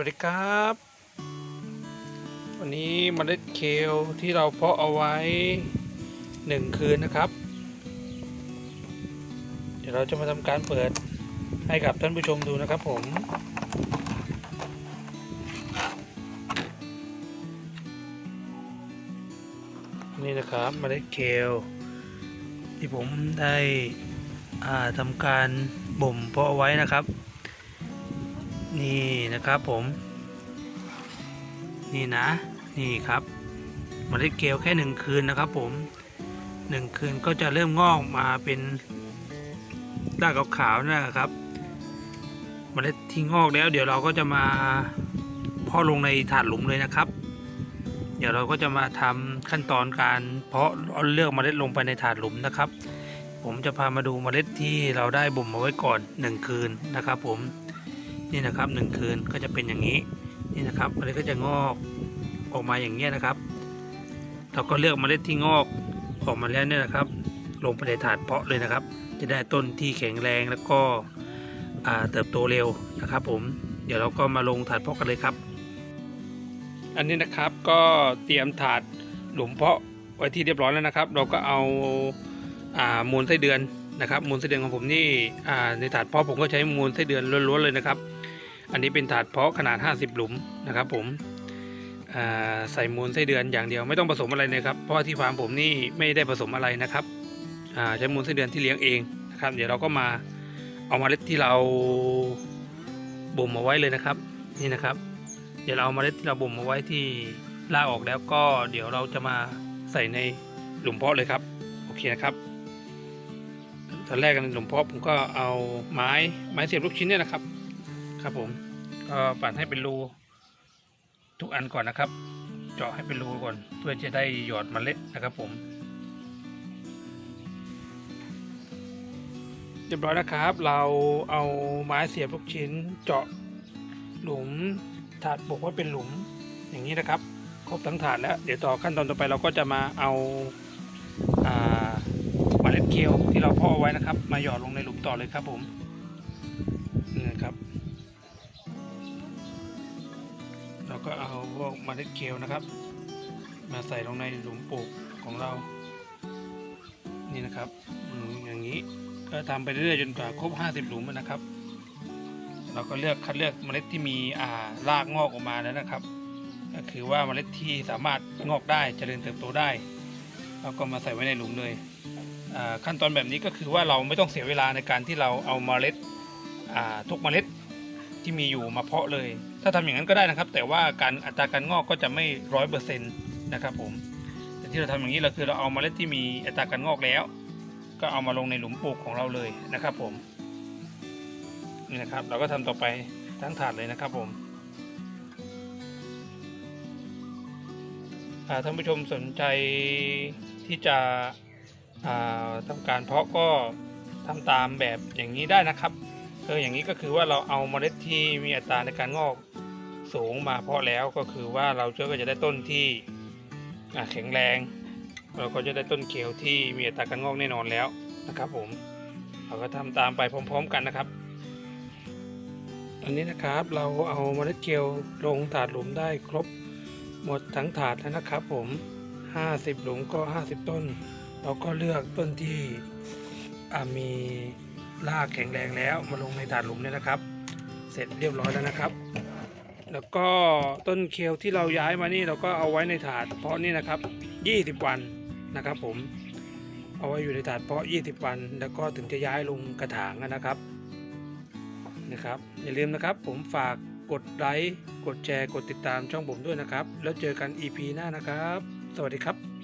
วัสดีครับ วันนี้เมล็ดเคลที่เราเพาะเอาไว้หนึ่งคืนนะครับ เดี๋ยวเราจะมาทำการเปิดให้กับท่านผู้ชมดูนะครับผมนี่นะครับเมล็ดเคลที่ผมได้ทำการบ่มเพาะเอาไว้นะครับ นี่นะครับผม นี่นะ นี่ครับเมล็ดเกลแค่หนึ่งคืนนะครับผมหนึ่งคืนก็จะเริ่มงอกมาเป็นรากขาวๆนะครับเมล็ดที่งอกแล้วเดี๋ยวเราก็จะมาเพาะลงในถาดหลุมเลยนะครับ เดี๋ยวเราก็จะมาทำขั้นตอนการเพาะเอาเลือกเมล็ดลงไปในถาดหลุมนะครับ ผมจะพามาดูเมล็ดที่เราได้บ่มเอาไว้ก่อนหนึ่งคืนนะครับผม นี่นะครับหนึ่งคืนก็จะเป็นอย่างนี้นี่นะครับเมล็ดก็จะงอกออกมาอย่างเงี้ยนะครับ เราก็เลือกเมล็ดที่งอกออกมาแล้วเนี่ยนะครับ ลงไปในถาดเพาะเลยนะครับ จะได้ต้นที่แข็งแรงแล้วก็เติบโตเร็วนะครับ ผมเดี๋ยวเราก็มาลงถาดเพาะกันเลยครับ อันนี้นะครับก็เตรียมถาดหลุมเพาะไว้ที่เรียบร้อยแล้วนะครับ เราก็เอาอ่ามูลไส้เดือนนะครับมูลไส้เดือนของผมนี่อ่าในถาดเพาะผมก็ใช้มูลไส้เดือนล้วนๆเลยนะครับ อันนี้เป็นถาดเพาะขนาด 50 หลุมนะครับผมใส่มูลไส้เดือนอย่างเดียวไม่ต้องผสมอะไรเลยครับเพราะว่าที่ฟาร์มผมนี่ไม่ได้ผสมอะไรนะครับใช้มูลไส้เดือนที่เลี้ยงเองนะครับ เดี๋ยวเราก็มาเอามาเล็ดที่เราบ่มเอาไว้เลยนะครับนี่นะครับ เดี๋ยวเราเอาเมล็ดที่เราบ่มเอาไว้ที่ล่าออกแล้วก็เดี๋ยวเราจะมาใส่ในหลุมเพาะเลยครับโอเคนะครับตอนแรกในหลุมเพาะผมก็เอาไม้ไม้เสียบลูกชิ้นเนี่ยนะครับ ครับผมก็ปั่นให้เป็นรูทุกอันก่อนนะครับ เจาะให้เป็นรูก่อน เพื่อจะได้หยอดเมล็ดนะครับผมเรียบร้อยนะครับ เราเอาไม้เสียบลูกชิ้น เจาะหลุมถาดบอกว่าเป็นหลุมอย่างนี้นะครับ ครบทั้งถาดแล้ว เดี๋ยวต่อขั้นตอนต่อไปเราก็จะมาเอาอ่าเมล็ดเกลียวที่เราพาะเอาไว้นะครับ มาหยอดลงในหลุมต่อเลยครับผมนี่นะครับ เราก็เอาพวกเมล็ดเกลียวนะครับ มาใส่ลงในหลุมปลูกของเรา นี่นะครับอย่างนี้ก็ทำไปเรื่อยๆจนกว่าครบ 50 หลุมนะครับ เราก็เลือกคัดเลือกเมล็ดที่มีอ่ารากงอกออกมาแล้วนะครับ ก็คือว่าเมล็ดที่สามารถงอกได้เจริญเติบโตได้เราก็มาใส่ไว้ในหลุมเลยขั้นตอนแบบนี้ก็คือว่าเราไม่ต้องเสียเวลาในการที่เราเอาเมล็ดทุกเมล็ดที่มีอยู่มาเพาะเลย ถ้าทำอย่างนั้นก็ได้นะครับ แต่ว่าการอัตราการงอกก็จะไม่ร้อยเปอร์เซ็นต์นะครับผมแต่ที่เราทำอย่างนี้เราคือเราเอาเมล็ดที่มีอัตราการงอกแล้ว ก็เอามาลงในหลุมปลูกของเราเลยนะครับผมนี่นะครับ เราก็ทำต่อไปทั้งถาดเลยนะครับผมอ่าท่านผู้ชมสนใจที่จะอ่าทำการเพาะก็ทำตามแบบอย่างนี้ได้นะครับเอออย่างนี้ก็คือว่าเราเอาเมล็ดที่มีอัตราในการงอก สูงมาเพาะแล้วก็คือว่าเราเชื่อก็จะได้ต้นที่แข็งแรง เราก็จะได้ต้นเขียวที่มีอัตราการงอกแน่นอนแล้วนะครับ ผมเราก็ทำตามไปพร้อม ๆ กันนะครับ อันนี้นะครับเราเอาเมล็ดเกลียวลงถาดหลุมได้ครบหมดทั้งถาดแล้วนะครับ ผม 50 หลุมก็ 50 ต้น เราก็เลือกต้นที่มีรากแข็งแรงแล้วมาลงในถาดหลุมเนี่ยนะครับ เสร็จเรียบร้อยแล้วนะครับ แล้วก็ต้นเคลที่เราย้ายมานี่เราก็เอาไว้ในถาดเพาะนี่นะครับ 20 วันนะครับผมเอาไว้อยู่ในถาดเพาะ 20 วัน แล้วก็ถึงจะย้ายลงกระถางนะครับนะครับอย่าลืมนะครับผมฝากกดไลค์กดแชร์กดติดตามช่องผมด้วยนะครับ แล้วเจอกัน EP หน้านะครับ สวัสดีครับ